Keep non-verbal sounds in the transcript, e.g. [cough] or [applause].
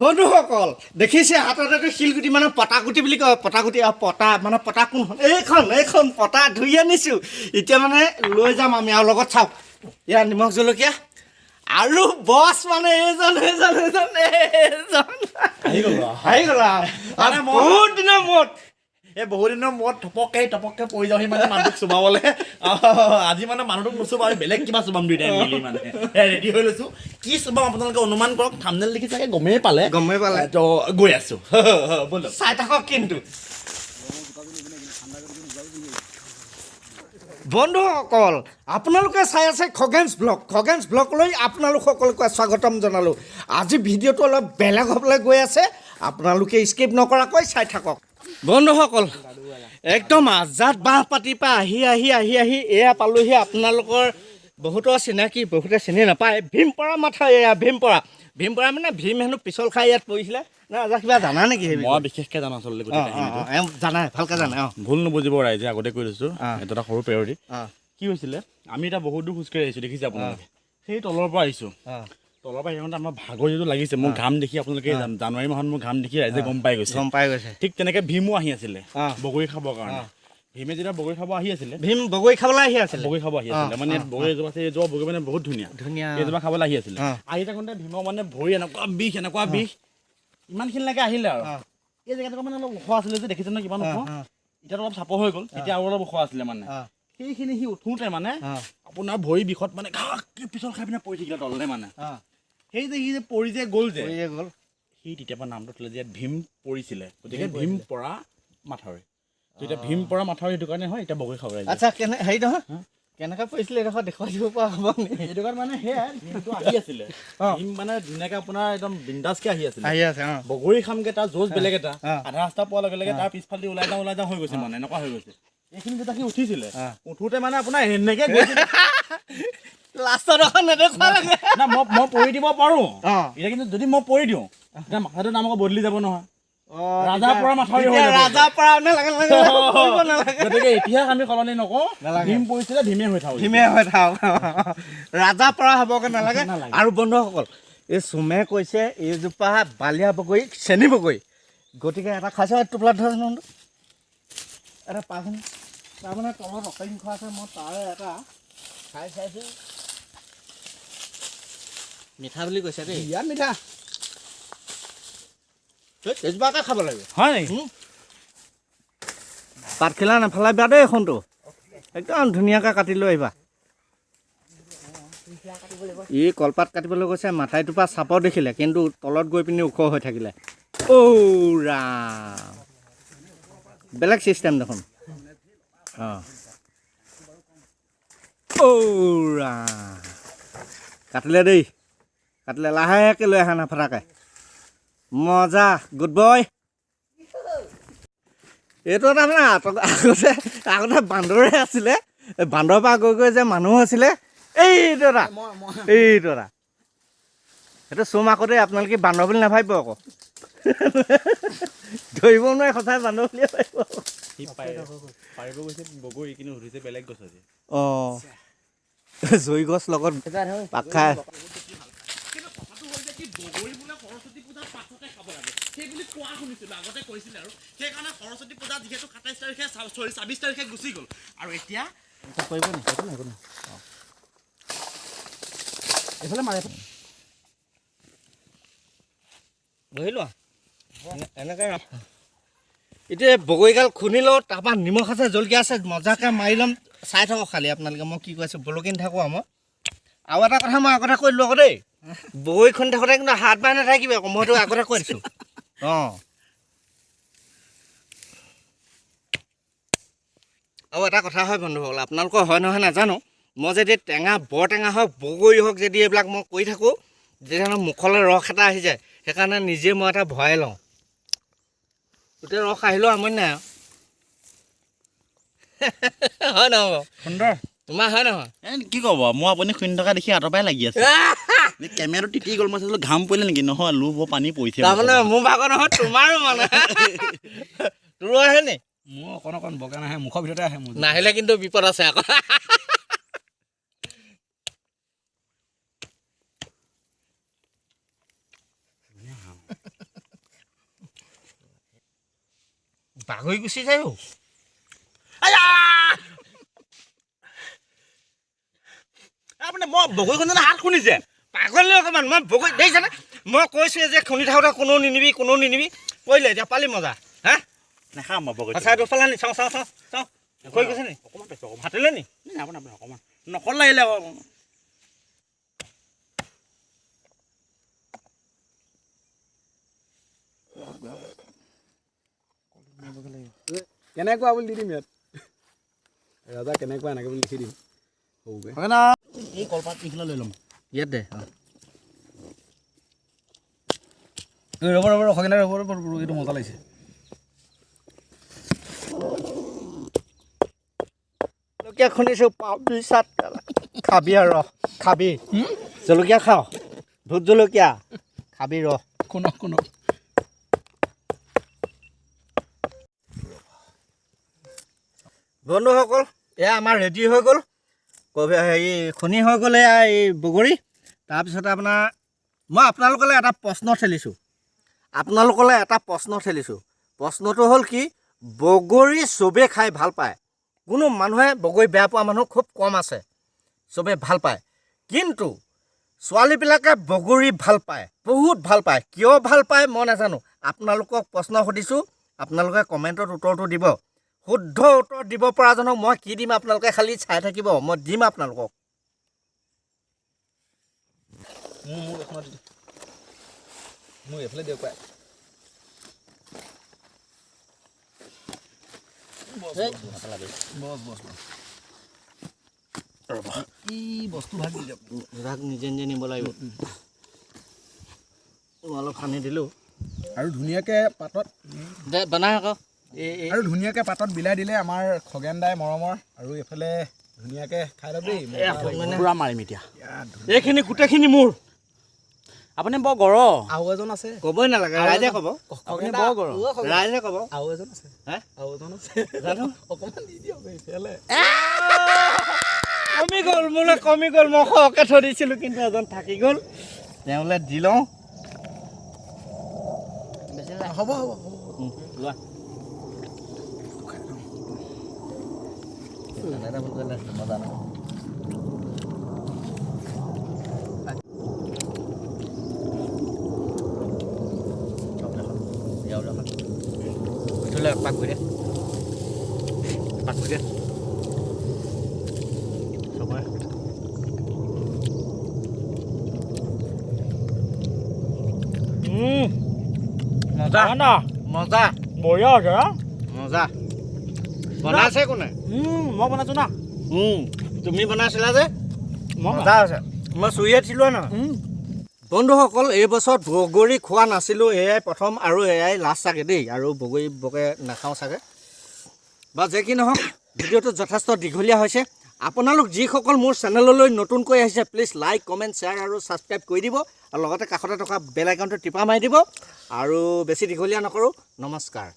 বন্ধুসকল দেখিছে হাতত এইটো শিলগুটি মানে পটাগুটি বুলি কয় পটাগুটি আৰু পটা মানে পটা কোনখন এইখন এইখন পটা ধুই আনিছোঁ। এতিয়া মানে লৈ যাম আমি আৰু লগত চাওক। ইয়াৰ নিমখ জলকীয়া আৰু বছ মানে এইজন এইজন এইজন এইজন আহি গ'ল আহি গ'ল মানে বহুত দিনৰ মূৰত এই বহুত দিনৰ মূৰত থপকে টপককে পৰি যাওঁহি মানে মানুহটোক চুবাবলৈ। আজি মানে মানুহটোক নুচুবা আমি বেলেগ কিবা চুবাম দুইটাই মিলি মানে। ৰেডি হৈ লৈছো। কি চুবাম আপোনালোকে অনুমান কৰক থামনেল দেখি চাগে গমেই পালে। গমেই পালে। তো গৈ আছো। [laughs] ব'লক চাই থাকক কিন্তু। বন্ধুসকল আপোনালোকে চাই আছে খগেনছ ব্লগ। খগেনছ ব্লগলৈ আপোনালোক সকলোকে স্বাগতম জনালোঁ। আজি ভিডিঅ'টো অলপ বেলেগ হ'বলৈ গৈ আছে। আপোনালোকে স্কিপ নকৰাকৈ চাই থাকক। বন্ধুসকল একদম আজাদ বাঁহ পাতিৰ পৰা আহি আহি আহি আহি এয়া পালোহি আপোনালোকৰ বহুতৰ চিনাকি বহুতে চিনি নাপায়। ভীমপৰা মাথা এয়া ভীমপৰা। ভীমপৰা মানে ভীম হেনো পিছল খাই ইয়াত পৰিছিলে। না আজাদ কিবা জানা নেকি? মই বিশেষকে জানো আচলতে জানে ভালকে জানে অঁ। ভুল নুবুজিব ৰাইজে আগতে কৈ লৈছো অঁ। এটা সৰু অঁ। কি হৈছিলে আমি এতিয়া বহুত দূৰ খোজকাঢ়ি আহিছো দেখিছে আপোনালোকে। সেই তলৰ পৰা আহিছো। তলৰ পৰা আহিওঁতে আমাৰ ভাগৰ যিটো লাগিছে মোৰ ঘাম দেখি আপোনালোকে জানুৱাৰী মাহত মোৰ ঘাম দেখি ৰাইজে গম পাই গৈছে। গম পাই গৈছে। ঠিক তেনেকে ভীমো আহি আছিলে বগৰী খাবৰ কাৰণে। ভীমে যেতিয়া বগৰী খাব আহি আছিলে ভীম বগৰী খাবলৈ আহি আছিলে। বগৰী খাব আহি আছিলে মানে বগৰী এজোপা আছে এইজোপা বগৰী মানে বহুত ধুনীয়া। ধুনীয়া এইজোপা খাবলৈ আহি আছিলে। আহি থাকোঁতে ভীমৰ মানে ভৰি এনেকুৱা বিষ এনেকুৱা বিষ ইমানখিনিলৈকে আহিলে আৰু। এই জেগাটো মানে অলপ ওখ আছিলে যে দেখিছে ন কিমান ওখ? এতিয়াতো অলপ চাপৰ হৈ গ'ল এতিয়া আৰু অলপ ওখ আছিলে মানে। সেইখিনি সি উঠোঁতে মানে আপোনাৰ ভৰি বিষত মানে পিছল খাই পিনে পৰি থাকিলে তললে মানে। সেই যে সি যে পৰি যে গ'ল যে গ'ল। সি তেতিয়াৰ পৰা নামটো থলে যে ভীম পৰিছিলে গতিকে ভীম পৰা মাথাউৰি। তো এতিয়া ভীম পৰা মাথাউৰি সেইটো কাৰণে হয় এতিয়া বগৰী খাব লাগে আচ্ছা কেনে হেৰি নহয়? কেনেকৈ পৰিছিলে এইডোখৰ দেখুৱাই দিব পৰা হ'ব সেইটো কাৰণে মানে সেয়াই ভীমটো আহি আছিলে। ভীম মানে ধুনীয়াকে আপোনাৰ একদম বিন্দাছকে আহি আছিলে। আহি আছে বগৰী খামগে তাৰ য'জ বেলেগ এটা। আধা ৰাস্তা পোৱাৰ লগে লগে তাৰ পিছফালেদি ওলাই যাওঁ ওলাই যাওঁ হৈ গৈছে মানে এনেকুৱা হৈ গৈছে। এইখিনি যেতিয়া সি উঠিছিলে। উঠোতে মানে আপোনাৰ এনেকে গৈছিলে। [laughs] লাষ্টত এখন নেদেখুৱা লাগে না মই মই পৰি দিব পাৰোঁ। এতিয়া কিন্তু যদি মই পৰি দিওঁ তেতিয়া মাথাটো নাম আকৌ বদলি যাব নহয়। অঁ, ৰাজাৰ পৰা মাথাউৰি যাব। পৰা নালাগে নালাগে। গতিকে ইতিহাস আমি সলনি নকৰোঁ। ভীম পৰিছিলে ভীমে হৈ থাকোঁ ভীমে হৈ থাক ৰাজা পৰা হ'বগে নালাগে। নালাগে। আৰু বন্ধুসকল এই চুমে কৈছে এইজোপা বালিয়া বগৰী চেনী বগৰী। গতিকে এটা খাইছে টোপোলাত ধৰক নহতো এটা পাচোন তাৰমানে তলত অসংখ্য আছে মই তাৰে এটা খাই চাইছোঁ। মিঠা বুলি কৈছে দেই। বিৰাট মিঠা। এই তেজপাকে খাব লাগিব হয় নেকি? পাতখিলা নাফেলাইবা দেই এইখনটো একদম ধুনীয়াকৈ কাটি লৈ আহিবা। ই কলপাত কাটিবলৈ গৈছে মাথাইটোৰ পৰা চাপৰ দেখিলে কিন্তু তলত গৈ পিনি ওখ হৈ থাকিলে। ঔ ৰাম। বেলেগ চিষ্টেম দেখোন। অঁ। ঔ ৰাম। কাটিলে দেই। কাটিলে লাহেকৈ লৈ আহা নাফাটাকৈ মজা গুড বয় এইটো তাৰমানে আত- আগতে আগতে বান্দৰে আছিলে এই বান্দৰৰ পৰা গৈ গৈ যে মানুহ আছিলে এইটো এটা এইটো এটা। সেইটো চুম আকৌ দেই আপোনালোকে বান্দৰ বুলি নাভাবিব আকৌ। ধৰিব নোৱাৰে সঁচাই বান্দৰ বুলিয়ে পাৰিব অঁ। জৈ গছ লগত পাক খাই কিন্তু কথাটো হ'ল যে কি বগৰী বোলে সৰস্বতী খাব লাগে। কোৱা শুনিছিলোঁ আগতে কৈছিলে আৰু। সেইকাৰণে সৰস্বতী পূজা যিহেতু সাতাইছ তাৰিখে চৰি ছাব্বিছ তাৰিখে গুচি গ'ল। আৰু এতিয়া কৰিব এইফালে মাৰে লোৱা। এনে- এনেকৈ এতিয়া বগৰীগাল খুন্দি লওঁ তাৰপৰা নিমখ আছে জলকীয়া আছে মজাকৈ মাৰি ল'ম। চাই থাকক খালি আপোনালোকে। মই কি কৈছোঁ বলকি নাথাকোঁ আৰু মই। আৰু এটা কথা মই আগতে কৈ দিলোঁ আকৌ দেই। বগৰী খুন্দি থাকোঁতে কিন্তু হাত বাই নাথাকিবি আকৌ মইতো আগতে কৈ দিছোঁ। অঁ। আৰু এটা কথা হয় বন্ধুসকল আপোনালোকৰ হয় নহয় নাজানো মই যদি টেঙা বৰ টেঙা হওক বগৰী হওক যদি এইবিলাক মই কৰি থাকোঁ তেতিয়াহ'লে মুখলৈ ৰস এটা আহি যায় সেইকাৰণে নিজে মই এটা ভৰাই লওঁ। গোটেই ৰস আহিলেও আমনি নাই আৰু। [laughs] হয় নহয় বাৰু? সুন্দৰ। তোমাৰ হয় নহয়? কি ক'ব মই আপুনি শুনি থকা দেখি আঁতৰ পৰাই লাগি আছে। কেমেৰাটো তিতি গ'ল মই চাইছিলোঁ ঘাম পৰিলে নেকি? নহয় লোভ পানী পৰিছে তাৰমানে মোৰ ভাগৰ নহয় তোমাৰো মানে। তোৰো আহে নি? মোৰ অকণ অকণ বগা নাহে মুখৰ ভিতৰতে আহে মোৰ। নাহিলে কিন্তু বিপদ আছে আকৌ। বাগৰি গুচি যায় অ' আপুনি মই বগৰীখন হাত শুনিছে পাগল অকণমান মই বগৰী দেখিছানে? মই কৈছোৱে যে খুন্দি থাকোঁতে কোনো নিনিবি কোনো নিনিবি। কৰিলে এতিয়া পালি মজা হা? নাখাম মই বগৰী সঁচাই দুফালে নি চাওঁ চাওঁ চাওঁ চাওঁ। কৈ গৈছে নি? অকণমান পাইছোঁ অকণমান। ভাতিলে নি? আপোনাৰ আপোনাৰ অকণমান। নকল লাগিলে কেনেকুৱা বুলি দি দিম ইয়াত? ৰজা কেনেকুৱা এনেকৈ বুলি লিখি দিম। এই কলপাত এইখিলা লৈ ল'ম। ইয়াত দে ৰ'ব ৰ'ব ৰখগিনে ৰ'ব ৰ'ব ৰ'ব এইটো মজা লাগিছে। জলকীয়া খুন্দিছোঁ দুই চাট খাবি আৰু ৰহ খাবি। জলকীয়া খাওঁ ভোট জলকীয়া। খাবি ৰহ শুনক শুনক। বন্ধুসকল এয়া আমাৰ ৰেডি হৈ গ'ল। হেৰি খুনি হৈ গ'ল এয়া এই বগৰী। তাৰপিছতে আপোনাৰ, মই আপোনালোকলৈ এটা প্ৰশ্ন ঠেলিছোঁ। আপোনালোকলৈ এটা প্ৰশ্ন ঠেলিছোঁ। প্ৰশ্নটো হ'ল কি, বগৰী চবেই খাই ভালো পায়। কোনো মানুহে বগৰী বেয়া পোৱা মানুহ খুব কম আছে। চবেই ভালো পায়। কিন্তু ছোৱালীবিলাকে বগৰী ভালো পায়, বহুত ভালো পায়। কিয় ভালো পায় মই নাজানো। আপোনালোকক প্ৰশ্ন সুধিছোঁ। আপোনালোকে কমেণ্টত উত্তৰটো দিব। শুদ্ধ উত্তৰ দিব পৰাজনক মই কি দিম আপোনালোকে খালি চাই থাকিব। মই দিম আপোনালোকক মোৰ মোৰ এখনত দি দিয়ক। মোৰ এইফালে দিয়ক পাই বছ বছ বছ ৰ'ব ই বস্তু ভাগ দি দিয়ক ৰাগ নিজে নিজে নিব লাগিব মই অলপ সানি দিলোঁ আৰু ধুনীয়াকৈ পাতত বনাই আকৌ আৰু ধুনীয়াকৈ পাতত বিলাই দিলে আমাৰ খগেন দাই মৰমৰ। আৰু এইফালে ধুনীয়াকৈ খাই লওক দেই মানে মাৰিম এতিয়া। এইখিনি গোটেইখিনি মোৰ। আপুনি বৰ গৰ। আৰু এজন আছে। ক'বই নালাগে ৰাইজে ক'ব। আপুনি বৰ গৰ। ৰাইজে ক'ব। আৰু এজন আছে। আৰু এজন আছে। জানো? অকণমান দি দিয়ক এইফালে। কমি গ'ল মোলৈ কমি গ'ল মই সৰহকৈ থৈ দিছিলোঁ কিন্তু এজন থাকি গ'ল। তেওঁলৈ দি লওঁ। হ'ব হ'ব লোৱা। দাদা বুলি ক'লে মজা নহয় পাক কৰি দে পাক কৰি দে চবৰে উম, মজা না মজা বঢ়িয়া হৈছে হা মজা বনাইছে কোনে মই বনাইছোঁ না উম, তুমি বনাইছিলা যে মই মজা আছে মই চুৰিয়ে দিছিলোঁ ন বন্ধুসকল এই বছৰত বগৰী খোৱা নাছিলোঁ এয়াই প্ৰথম আৰু এয়াই লাষ্ট চাগে দেই আৰু বগৰী বকে নাখাওঁ চাগে। বা যে কি নহওক ভিডিঅ'টো যথেষ্ট দীঘলীয়া হৈছে। আপোনালোক যিসকল মোৰ চেনেললৈ নতুনকৈ আহিছে প্লিজ লাইক কমেণ্ট শ্বেয়াৰ আৰু ছাবস্ক্ৰাইব কৰি দিব আৰু লগতে কাষতে থকা বেল আইকনটো টিপা মাৰি দিব। আৰু বেছি দীঘলীয়া নকৰোঁ। নমস্কাৰ।